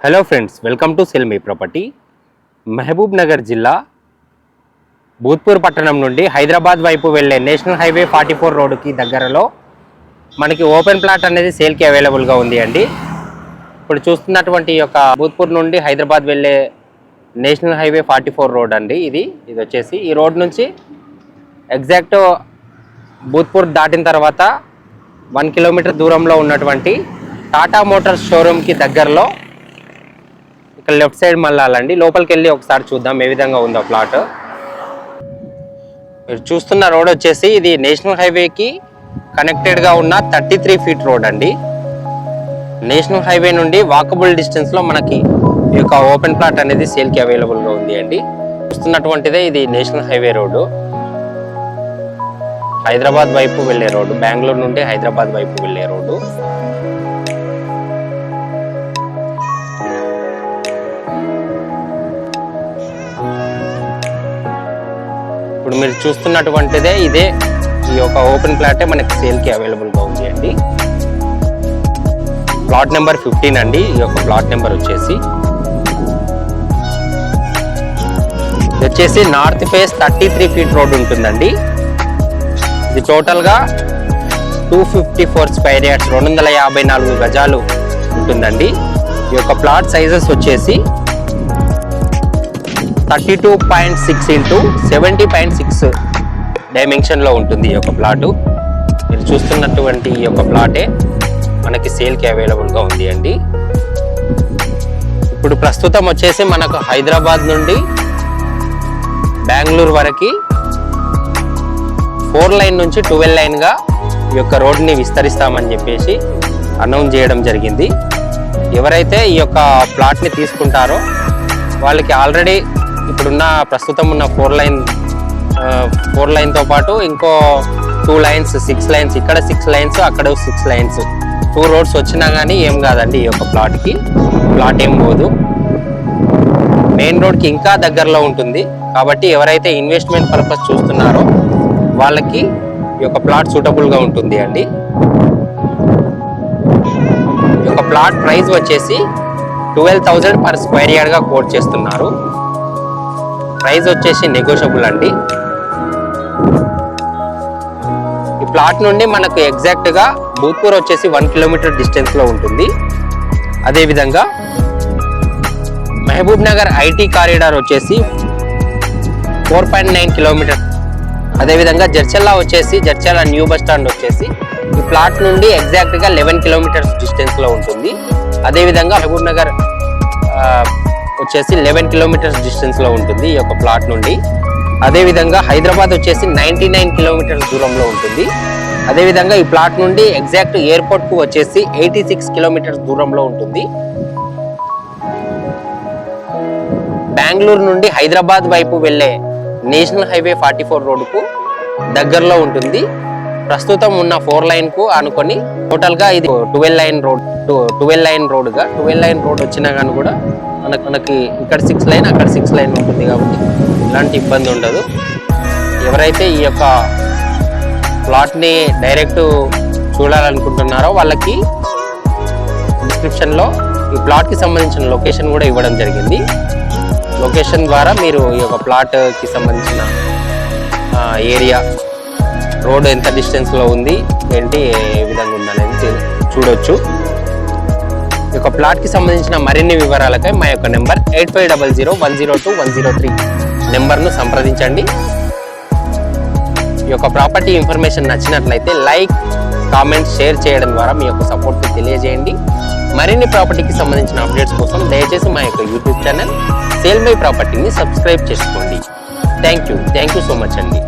Hello friends welcome to sell me property Mahabub Nagar జిల్లా భూత్పూర్ పట్టణం నుండి హైదరాబాద్ వైపు వెళ్ళే నేషనల్ హైవే ఫార్టీ ఫోర్ రోడ్డుకి దగ్గరలో మనకి ఓపెన్ ప్లాట్ అనేది సేల్కి అవైలబుల్గా ఉంది అండి. ఇప్పుడు చూస్తున్నటువంటి యొక్క భూత్పూర్ నుండి హైదరాబాద్ వెళ్ళే national highway forty four road అండి ఇది. ఇది వచ్చేసి ఈ రోడ్ నుంచి ఎగ్జాక్ట్ భూత్పూర్ దాటిన తర్వాత వన్ కిలోమీటర్ దూరంలో ఉన్నటువంటి టాటా మోటార్స్ షోరూమ్కి దగ్గరలో ఇక్కడ లెఫ్ట్ సైడ్ మళ్ళాలండి. లోపలికి వెళ్ళి ఒకసారి చూద్దాం ఏ విధంగా ఉందో ప్లాట్ మీరు చూస్తున్న రోడ్ వచ్చేసి ఇది నేషనల్ హైవేకి కనెక్టెడ్గా ఉన్న థర్టీ త్రీ ఫీట్ రోడ్ అండి. నేషనల్ హైవే నుండి వాకబుల్ డిస్టెన్స్లో మనకి ఈ యొక్క ఓపెన్ ప్లాట్ అనేది సేల్కి అవైలబుల్గా ఉంది అండి. చూస్తున్నటువంటిదే ఇది నేషనల్ హైవే రోడ్డు హైదరాబాద్ వైపు వెళ్ళే రోడ్డు బెంగళూరు నుండి హైదరాబాద్ వైపు వెళ్ళే రోడ్డు ఇప్పుడు మీరు చూస్తున్నటువంటిదే ఇదే ఈ యొక్క ఓపెన్ ప్లాటే మనకి సేల్కి అవైలబుల్గా ఉంది అండి. ప్లాట్ నెంబర్ ఫిఫ్టీన్ అండి. ఈ యొక్క ప్లాట్ నెంబర్ వచ్చేసి వచ్చేసి north face thirty three feet road ఉంటుందండి. ఇది టోటల్గా two fifty four square yards రెండు వందల యాభై నాలుగు గజాలు ఉంటుందండి. ఈ యొక్క ప్లాట్ సైజెస్ వచ్చేసి thirty two point six into seventy point six డైమెన్షన్లో ఉంటుంది ఈ యొక్క ప్లాటు. మీరు చూస్తున్నటువంటి ఈ యొక్క ప్లాటే మనకి సేల్కి అవైలబుల్గా ఉంది అండి. ఇప్పుడు ప్రస్తుతం వచ్చేసి మనకు హైదరాబాద్ నుండి బెంగళూరు వరకు ఫోర్ లైన్ నుంచి ట్వెల్వ్ లైన్గా ఈ యొక్క రోడ్ని విస్తరిస్తామని చెప్పేసి అనౌన్స్ చేయడం జరిగింది. ఎవరైతే ఈ యొక్క ప్లాట్ని తీసుకుంటారో వాళ్ళకి ఆల్రెడీ ఇప్పుడున్న ప్రస్తుతం ఉన్న ఫోర్ లైన్ ఫోర్ లైన్తో పాటు ఇంకో టూ లైన్స్ సిక్స్ లైన్స్ ఇక్కడ సిక్స్ లైన్స్ అక్కడ సిక్స్ లైన్స్. టూ రోడ్స్ వచ్చినా కానీ ఏం కాదండి ఈ యొక్క ప్లాట్కి. ప్లాట్ ఏం పోదు. మెయిన్ రోడ్కి ఇంకా దగ్గరలో ఉంటుంది. కాబట్టి ఎవరైతే ఇన్వెస్ట్మెంట్ పర్పస్ చూస్తున్నారో వాళ్ళకి ఈ యొక్క ప్లాట్ సూటబుల్గా ఉంటుంది అండి. ఈ యొక్క ప్లాట్ ప్రైస్ వచ్చేసి ట్వెల్వ్ థౌజండ్ పర్ స్క్వేర్ యార్డ్గా కోట్ చేస్తున్నారు. ప్రైస్ వచ్చేసి నెగోషియబుల్ అండి. ఈ ప్లాట్ నుండి మనకు ఎగ్జాక్ట్గా భూత్పూర్ వచ్చేసి వన్ కిలోమీటర్ డిస్టెన్స్లో ఉంటుంది. అదేవిధంగా మహబూబ్ నగర్ ఐటీ కారిడార్ వచ్చేసి ఫోర్ పాయింట్ నైన్ కిలోమీటర్ అదేవిధంగా జడ్చల్లా వచ్చేసి జడ్చల్ల న్యూ బస్ స్టాండ్ వచ్చేసి ఈ ప్లాట్ నుండి ఎగ్జాక్ట్గా లెవెన్ కిలోమీటర్స్ డిస్టెన్స్లో ఉంటుంది. అదేవిధంగా మహబూబ్ నగర్ వచ్చేసి లెవెన్ కిలోమీటర్స్ డిస్టెన్స్లో ఉంటుంది ఈ యొక్క ప్లాట్ నుండి. అదేవిధంగా హైదరాబాద్ వచ్చేసి నైంటీ నైన్ కిలోమీటర్స్ దూరంలో ఉంటుంది. అదేవిధంగా ఈ ప్లాట్ నుండి ఎగ్జాక్ట్ ఎయిర్పోర్ట్కు వచ్చేసి ఎయిటీ సిక్స్ కిలోమీటర్స్ దూరంలో ఉంటుంది. బెంగళూరు నుండి హైదరాబాద్ వైపు వెళ్ళే నేషనల్ హైవే ఫార్టీ ఫోర్ రోడ్డుకు దగ్గరలో ఉంటుంది. ప్రస్తుతం ఉన్న ఫోర్ లైన్కు అనుకొని టోటల్గా ఇది twelve line road twelve line రోడ్గా twelve line road వచ్చినా కానీ కూడా మనకు మనకి ఇక్కడ సిక్స్ లైన్ అక్కడ సిక్స్ లైన్ ఉంటుంది కాబట్టి ఎలాంటి ఇబ్బంది ఉండదు. ఎవరైతే ఈ యొక్క ప్లాట్ని డైరెక్ట్ చూడాలనుకుంటున్నారో వాళ్ళకి డిస్క్రిప్షన్లో ఈ ప్లాట్కి సంబంధించిన లొకేషన్ కూడా ఇవ్వడం జరిగింది. లొకేషన్ ద్వారా మీరు ఈ యొక్క ప్లాట్కి సంబంధించిన ఏరియా రోడ్ ఎంత డిస్టెన్స్లో ఉంది ఏంటి ఏ విధంగా ఉందనేది చూడొచ్చు. ఈ యొక్క ప్లాట్కి సంబంధించిన మరిన్ని వివరాలకై మా యొక్క number eight five double zero one zero two one zero three. నెంబర్ను సంప్రదించండి. ఈ యొక్క ప్రాపర్టీ ఇన్ఫర్మేషన్ నచ్చినట్లయితే లైక్ కామెంట్ షేర్ చేయడం ద్వారా మీ యొక్క సపోర్ట్ని తెలియజేయండి. మరిన్ని ప్రాపర్టీకి సంబంధించిన అప్డేట్స్ కోసం దయచేసి మా యొక్క యూట్యూబ్ ఛానల్ సేల్ మై ప్రాపర్టీని సబ్స్క్రైబ్ చేసుకోండి. Thank you. Thank you so much అండి.